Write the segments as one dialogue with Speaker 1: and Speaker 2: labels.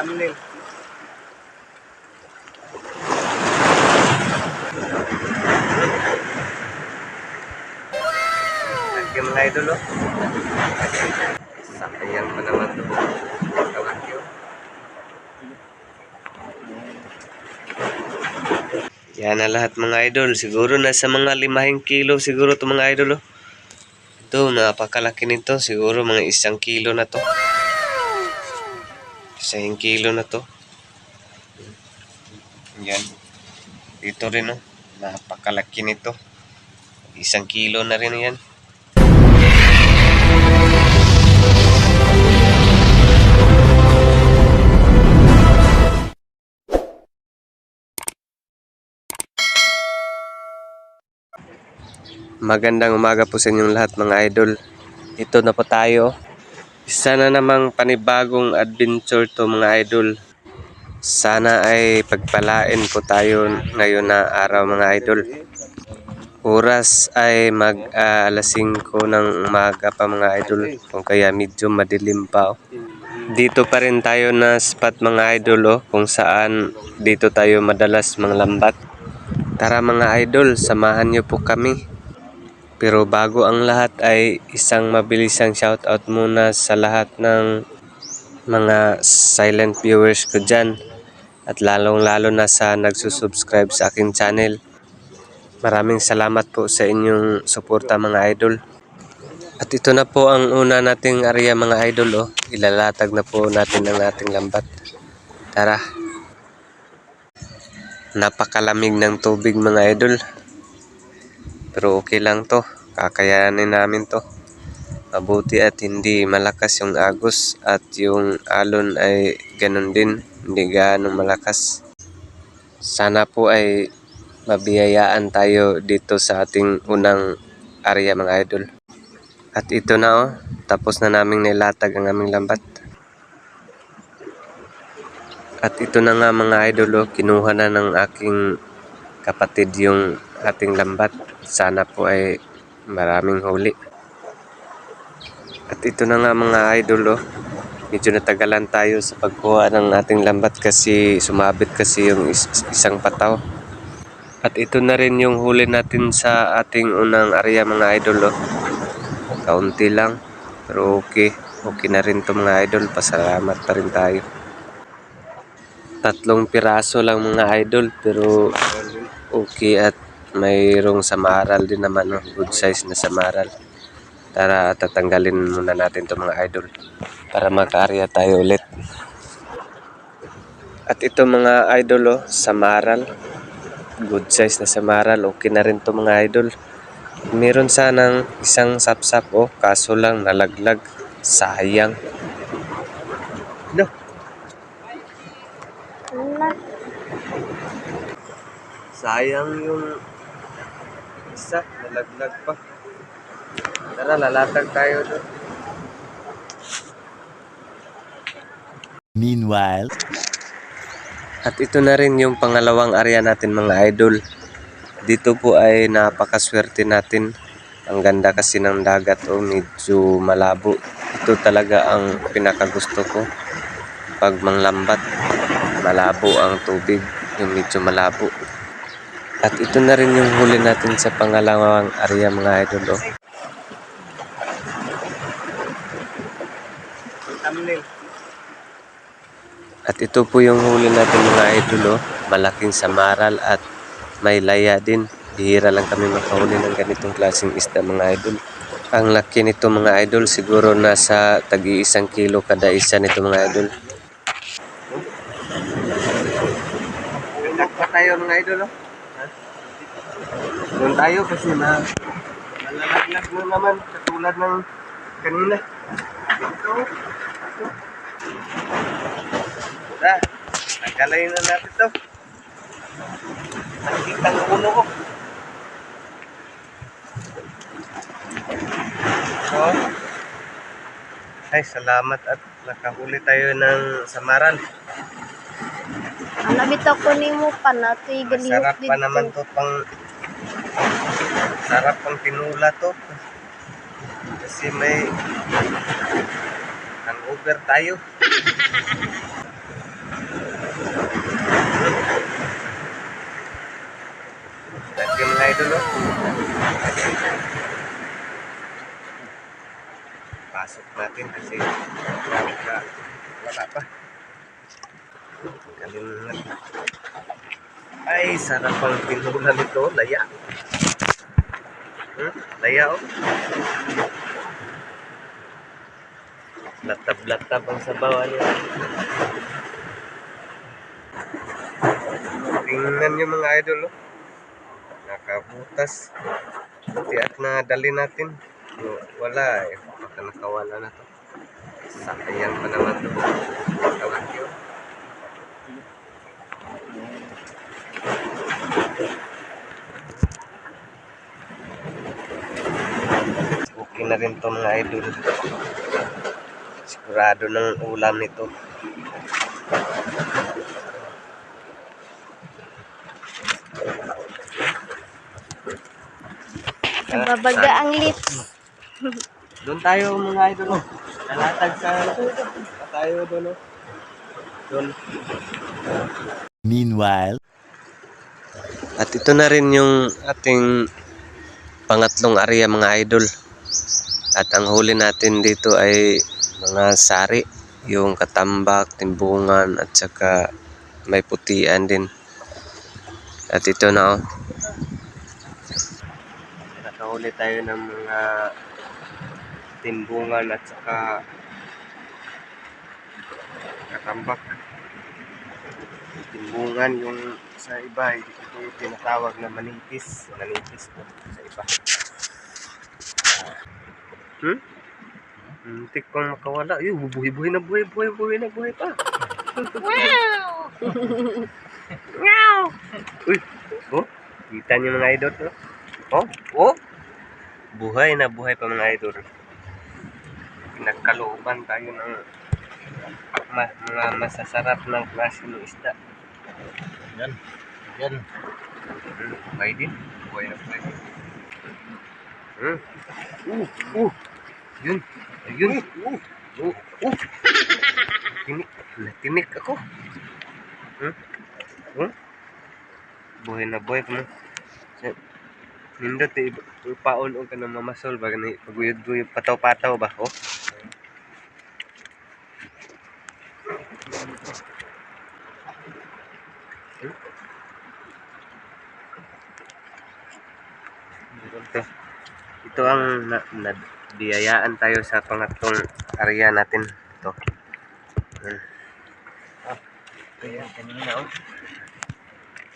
Speaker 1: thumbnail. Thank you mga idol. Sayang pa naman to. Thank. Yan na lahat mga idol. Siguro nasa mga limahing kilo siguro to mga idol oh. Ito, napakalaki nito. Siguro mga isang kilo na to. Isang kilo na to. Yan. Dito rin oh. Napakalaki nito. Isang kilo na rin yan. Magandang umaga po sa inyong lahat mga idol. Ito na po tayo. Isa na namang panibagong adventure to mga idol. Sana ay pagpalain po tayo ngayon na araw mga idol. Oras ay mag ah, alas 5 ng umaga pa mga idol. Kung kaya medyo madilim pa. oh. Dito pa rin tayo na spot mga idol oh, kung saan dito tayo madalas manglambat. Tara mga idol, samahan niyo po kami. Pero bago ang lahat ay isang mabilisang shoutout muna sa lahat ng mga silent viewers ko dyan. At lalong lalo na sa nagsusubscribe sa aking channel. Maraming salamat po sa inyong suporta mga idol. At ito na po ang una nating area mga idol. Oh. Ilalatag na po natin ang ating lambat. Tara. Napakalamig ng tubig mga idol. Pero okay lang to. Kakayanin namin to. Mabuti at hindi malakas yung agos at yung alon ay ganun din. Hindi ganong malakas. Sana po ay mabiyayaan tayo dito sa ating unang area mga idol. At ito na oh. Tapos na naming nilatag ang aming lambat. At ito na nga mga idol oh. Kinuha na ng aking kapatid yung ating lambat. Sana po ay maraming huli. At ito na nga mga idol oh. Medyo natagalan tayo sa pagkuha ng ating lambat kasi sumabit kasi yung is- isang pataw. At ito na rin yung huli natin sa ating unang area mga idol oh. Kaunti lang. Pero okay. Okay na rin to mga idol. Pasalamat pa rin tayo. Tatlong piraso lang mga idol pero okay at mayroong samaral din naman. No? Good size na samaral. Tara tatanggalin muna natin to mga idol para makaarya tayo ulit. At ito mga idol oh, samaral. Good size na samaral. Okay na rin to mga idol. Meron sanang isang sapsap oh, kaso lang nalaglag. Sayang. No. Sayang yung isa, nalaglag pa. Tara, lalatag tayo doon.
Speaker 2: Meanwhile,
Speaker 1: At ito na rin yung pangalawang area natin mga idol. Dito po ay napakaswerte natin. Ang ganda kasi ng dagat o medyo malabo. Ito talaga ang pinakagusto ko. Pag manglambat, malabo ang tubig. Yung medyo malabo. At ito na rin yung huli natin sa pangalawang area mga idol. Oh. At ito po yung huli natin mga idol, oh. malaking samaral at may laya din. Bihira lang kami makahuli ng ganitong klaseng isda mga idol. Ang laki nito mga idol, siguro nasa tagi isang kilo kada isa nito mga idol. Nagpa tayo mga idol, oh. Doon tayo kasi na malalaglag na naman katulad ng kanina. Ito. Tara, nagkalay na natin to. Nakikita ang ulo ko. So, ay salamat at nakahuli tayo ng samaran.
Speaker 3: Ang lamit ako ni mo pa na ito
Speaker 1: Sarap pa naman to pang Sarap ang tinula to. Kasi may hangover tayo. Lagi mga idol. Oh. Pasok natin kasi wala, pa. Kalimutan. Ay, sarap ang tinula nito. Laya. Hmm? Laya oh. Latab-latab ang sabaw niya. Tingnan niyo mga idol, oh. Nakabutas. Tiyak na dali natin. Wala eh. Baka nakawala na to. Sayang pa naman to. Tawag. Okay na rin to mga idol. Sigurado ng ulam nito.
Speaker 3: Nababaga ang lips.
Speaker 1: Doon tayo mga idol. Oh. Nalatag sa pa tayo doon. Oh. Doon.
Speaker 2: Meanwhile,
Speaker 1: At ito na rin yung ating pangatlong area mga idol. At ang huli natin dito ay mga sari, yung katambak, timbungan at saka may putian din. At ito na oh. Nakahuli tayo ng mga timbungan at saka katambak. Timbungan yung sa iba, ito yung tinatawag na manipis. Manipis po sa iba. Hmm? Muntik pang makawala. Ay, buhay-buhay na buhay, buhay, buhay na buhay pa.
Speaker 3: Wow!
Speaker 1: Uy, oh, kita niyo mga idol. Oh, oh, oh. Buhay na buhay pa mga idol. Pinagkalooban tayo ng ma mga masasarap ng klase ng isda.
Speaker 2: yan, yan.
Speaker 1: Hmm, buhay din. Buhay na buhay. Hmm. Uh, uh. Yun. Ayun. Uh, uh, uh. Tinik. Natinik ako. Hmm? Hmm? Buhay na buhay pa mo. Nindot eh, paon o ka ng mamasol baga ni paguyod-guyod pataw-pataw ba oh? Hmm? Ito. Ito ang na, biyayaan tayo sa pangatlong area natin. Ito. Yan. Ah, ayan, kanina oh.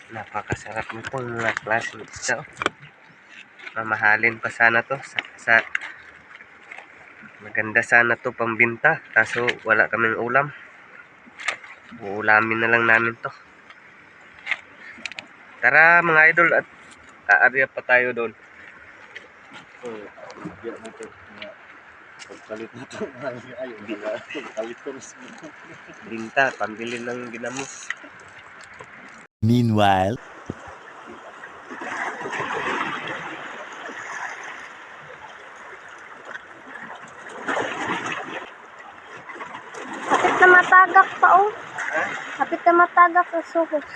Speaker 1: Napakasarap nitong mga klase isda oh. Mamahalin pa sana to sa, sa maganda sana to pambinta kaso wala kaming ulam. Uulamin na lang namin to. Tara mga idol at aarya pa tayo doon.
Speaker 2: So, yan na ito. Nga, Pagkalit na ito. Di ba? Pagkalit ko rin.
Speaker 1: Binta, pambili ng ginamos.
Speaker 2: Meanwhile,
Speaker 3: Kapit na matagak pa oh. Kapit na matagak ang suhos.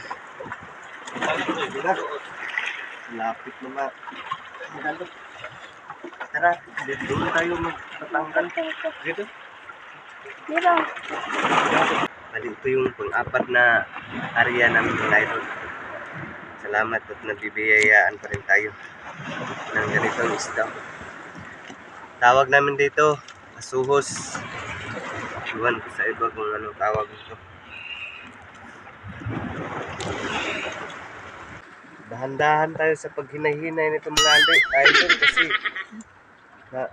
Speaker 1: Lapit na ma. Magalok. Tara, dito tayo magtatanggal. Dito.
Speaker 3: Dito.
Speaker 1: Bali, ito yung pang-apat na area namin mga idol. Salamat at nabibiyayaan pa rin tayo ng ganitong isda. Tawag namin dito, asuhos. Iwan ko sa iba kung anong tawag nito. Dahan-dahan tayo sa paghinay-hinay nito mga idol kasi na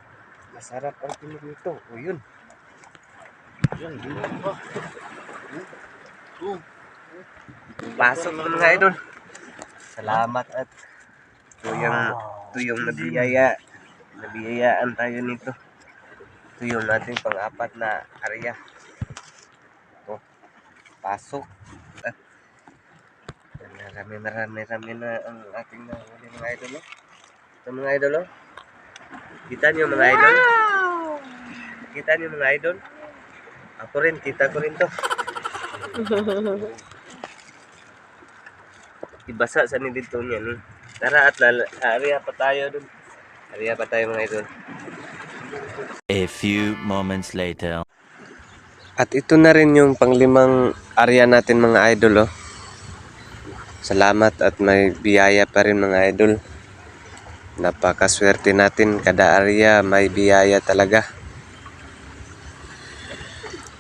Speaker 1: masarap ang tinig nito. O yun.
Speaker 2: di ba? Oh,
Speaker 1: Pasok mo mga idol. Salamat at ito yung nabiyaya. Nabiyayaan tayo nito. Ito yung ating pang-apat na area. Ito. Pasok. At marami marami marami na ang ating nahuli mga idol. Ito mga idol. Oh. Kita niyo mga idol? Kita niyo mga idol? Ako rin, kita ko rin to. Ibasa sa ni dito niya ni. Tara at lal- area pa tayo dun. Area pa tayo mga idol.
Speaker 4: A few moments later.
Speaker 1: At ito na rin yung panglimang area natin mga idol oh. Salamat at may biyaya pa rin mga idol. Napakaswerte natin kada area may biyaya talaga.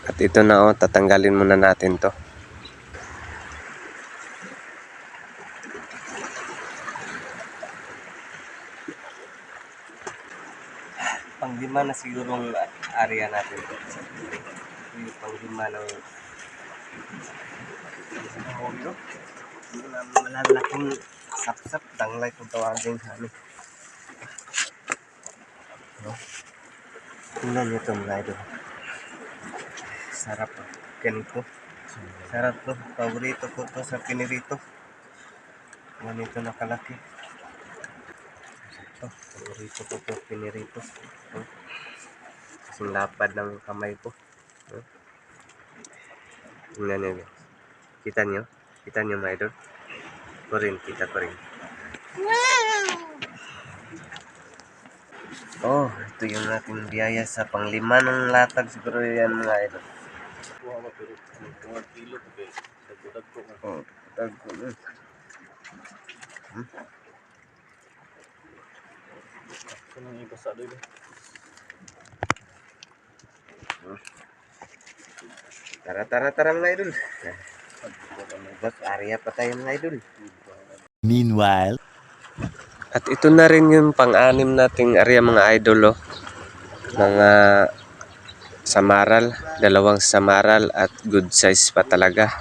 Speaker 1: At ito na oh, tatanggalin muna natin to. Panglima na siguro ang area natin. Yung panglima ng malalaking sapsap. Tanglay kung tawagin sa amin. No? Tingnan nyo ito mga idol. Sarap. ah. Ganito. Sarap to. Paborito ko to sa pinirito. Ganito na kalaki. Ito. Paborito ko to pinirito. No? Kasing lapad ng kamay ko. No? Tingnan nyo. Kita nyo? Kita nyo mga idol? Ko rin, kita ko rin. Oh, ito yung ating biyaya sa panglima ng latag siguro yan mga idol. Oh, tagko na.
Speaker 2: Kung yung ibasa doon.
Speaker 1: Tara, tara, tara mga idol. Bak, area pa tayo mga idol.
Speaker 4: Meanwhile,
Speaker 1: At ito na rin yung pang-anim nating area mga idol oh. Mga samaral, dalawang samaral at good size pa talaga.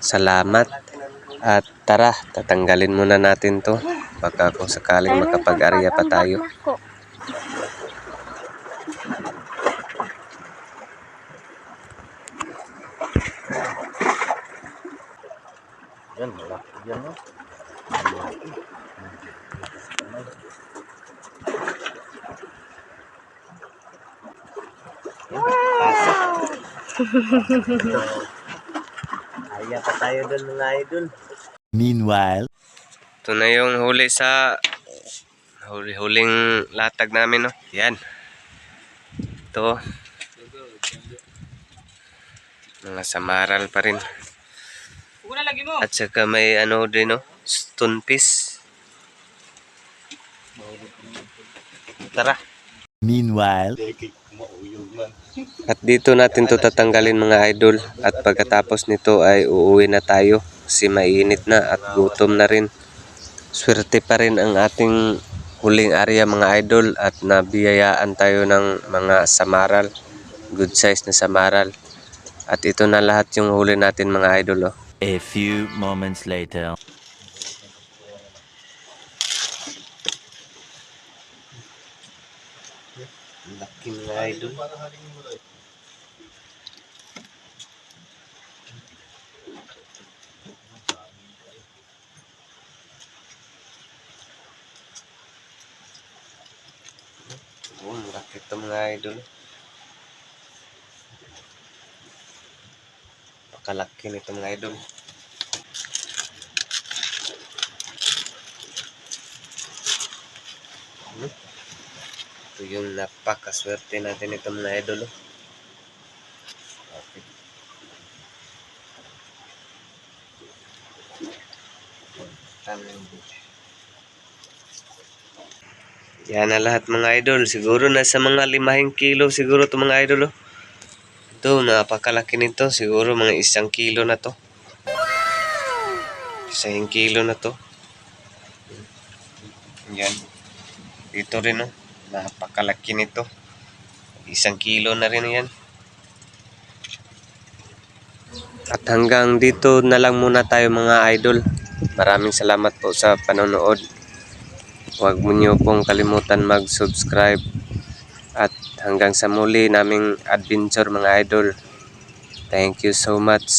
Speaker 1: Salamat. At tara, tatanggalin muna natin to. Baka kung sakaling makapag-area pa tayo.
Speaker 2: Yan, malaki yan no.
Speaker 1: Area pa tayo doon mga idol.
Speaker 4: meanwhile,
Speaker 1: Ito na yung huli sa huli huling latag namin no. Yan. Ito. Mga samaral pa rin. At saka may ano din no, stone piece. Tara.
Speaker 4: meanwhile.
Speaker 1: At dito natin to tatanggalin mga idol. At pagkatapos nito ay uuwi na tayo. Kasi mainit na at gutom na rin. Swerte pa rin ang ating huling area mga idol at nabiyayaan tayo ng mga samaral. Good size na samaral. At ito na lahat yung huli natin mga idol. Oh.
Speaker 4: a few moments later.
Speaker 1: Laki mga idol. Oh, laki ito mga idol. Pakalaki nito mga idol. Ito yung napakaswerte natin ito mga idol. oh. Okay. Yan na lahat mga idol. Siguro nasa mga limahing kilo siguro to mga idol. Oh. Ito, napakalaki nito. Siguro mga isang kilo na to. Isang kilo na to. Yan. Dito rin oh. Napakalaki nito. Isang kilo na rin yan. At hanggang dito na lang muna tayo mga idol. Maraming salamat po sa panonood. Huwag mo niyo pong kalimutan mag-subscribe. At hanggang sa muli naming adventure mga idol. Thank you so much.